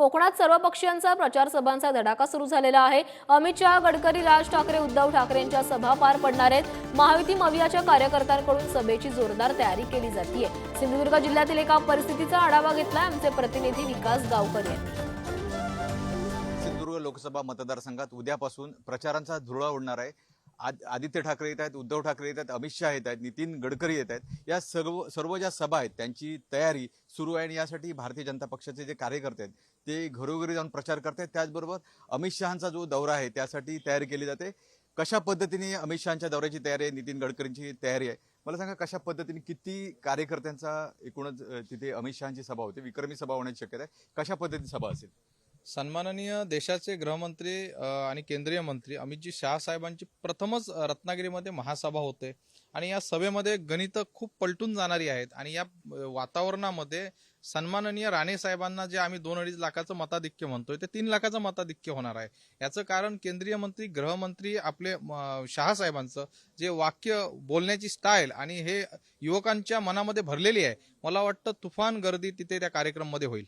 कोकणात सर्व पक्षीयांचा प्रचार सभांचा धडाका सुरू झालेला आहे. अमित शहा गडकरी राज ठाकरे उद्धव ठाकरेंच्या सभा पार पडणार आहेत. महायुती मवियाच्या कार्यकर्त्यांकडून सभेची जोरदार तयारी केली जाते सिंधुदुर्ग जिल्ह्यातील एका परिस्थितीचा आढावा घेतलाय आमचे प्रतिनिधी विकास गावकर यांनी. सिंधुदुर्ग लोकसभा मतदारसंघात उद्यापासून प्रचारांचा धुरळा उडणार आहे. आद- आदित्य ठाकरे येत आहेत उद्धव ठाकरे येत आहेत अमित शहा येत आहेत नितीन गडकरी येत आहेत या सर्व सर्व ज्या सभा आहेत त्यांची तयारी सुरू आहे आणि यासाठी भारतीय जनता पक्षाचे जे कार्यकर्ते आहेत ते घरोघरी जाऊन प्रचार करत आहेत त्याचबरोबर अमित शहांचा जो दौरा आहे त्यासाठी तयारी केली जाते. कशा पद्धतीने अमित शहांच्या दौऱ्याची तयारी आहे नितीन गडकरींची तयारी आहे मला सांगा कशा पद्धतीने किती कार्यकर्त्यांचा एकूणच तिथे अमित शहांची सभा होते विक्रमी सभा होण्याची शक्यता आहे कशा पद्धतीची सभा असेल? सन्माननीय देशाचे गृहमंत्री आणि केंद्रीय मंत्री अमितजी शहा साहेबांची प्रथमच रत्नागिरीमध्ये महासभा होते. आणि या सभेमध्ये गणित खूप पलटून जाणारी आहेत. आणि या वातावरणामध्ये सन्माननीय राणे साहेबांना जे आम्ही दोन अडीच लाखाचं मताधिक्य म्हणतोय ते तीन लाखाचं मताधिक्य होणार आहे. याचं कारण केंद्रीय मंत्री गृहमंत्री आपले शहासाहेबांचं साहेबांचं जे वाक्य बोलण्याची स्टाईल आणि हे युवकांच्या मनामध्ये भरलेली आहे. मला वाटतं तुफान गर्दी तिथे त्या कार्यक्रममध्ये होईल.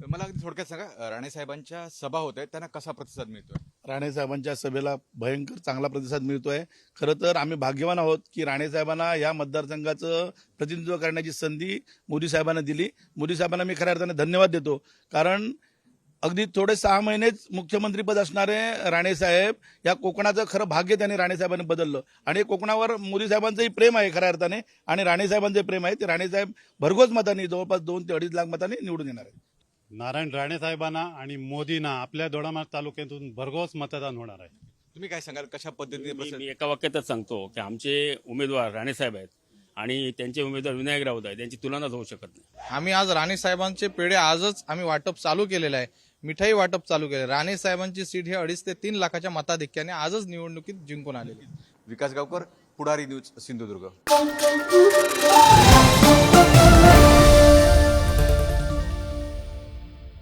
मला अगदी थोडक्यात सांगा राणे साहेबांच्या सभा होत आहेत त्यांना कसा प्रतिसाद मिळतोय? राणे साहेबांच्या सभेला भयंकर चांगला प्रतिसाद मिळतोय. खरं तर आम्ही भाग्यवान आहोत की राणे साहेबांना या मतदारसंघाचं प्रतिनिधित्व करण्याची संधी मोदी साहेबांना दिली. मोदी साहेबांना मी खऱ्या अर्थाने धन्यवाद देतो. कारण अगदी थोडे सहा महिनेच मुख्यमंत्रीपद असणारे राणे साहेब या कोकणाचं खरं भाग्य त्यांनी राणे साहेबांनी बदललं. आणि कोकणावर मोदी साहेबांचंही प्रेम आहे खऱ्या अर्थाने. आणि राणेसाहेबांचे प्रेम आहे. ते राणे साहेब भरघोस मतांनी जवळपास दोन ते अडीच लाख मतांनी निवडून येणार आहेत. नारायण राणे साहेबांना आणि मोदींना आपल्या दोडामार्ग तालुक्यातून भरघोस मतदान होणार आहे. तुम्ही काय सांगाल? कशा पद्धतीने मी एका वाक्यातच सांगतो की आमचे उमेदवार राणेसाहेब आहेत आणि त्यांचे उमेदवार विनायक राऊत आहेत. त्यांची तुलनाच होऊ शकत नाही. आम्ही आज राणे साहेबांचे पेढे आजच आम्ही वाटप चालू केलेलं आहे. मिठाई वाटप चालू केलं राणे साहेबांची सीट ही अडीच ते तीन लाखाच्या मताधिक्याने आजच निवडणुकीत जिंकून आलेली विकास गावकर पुढारी न्यूज सिंधुदुर्ग.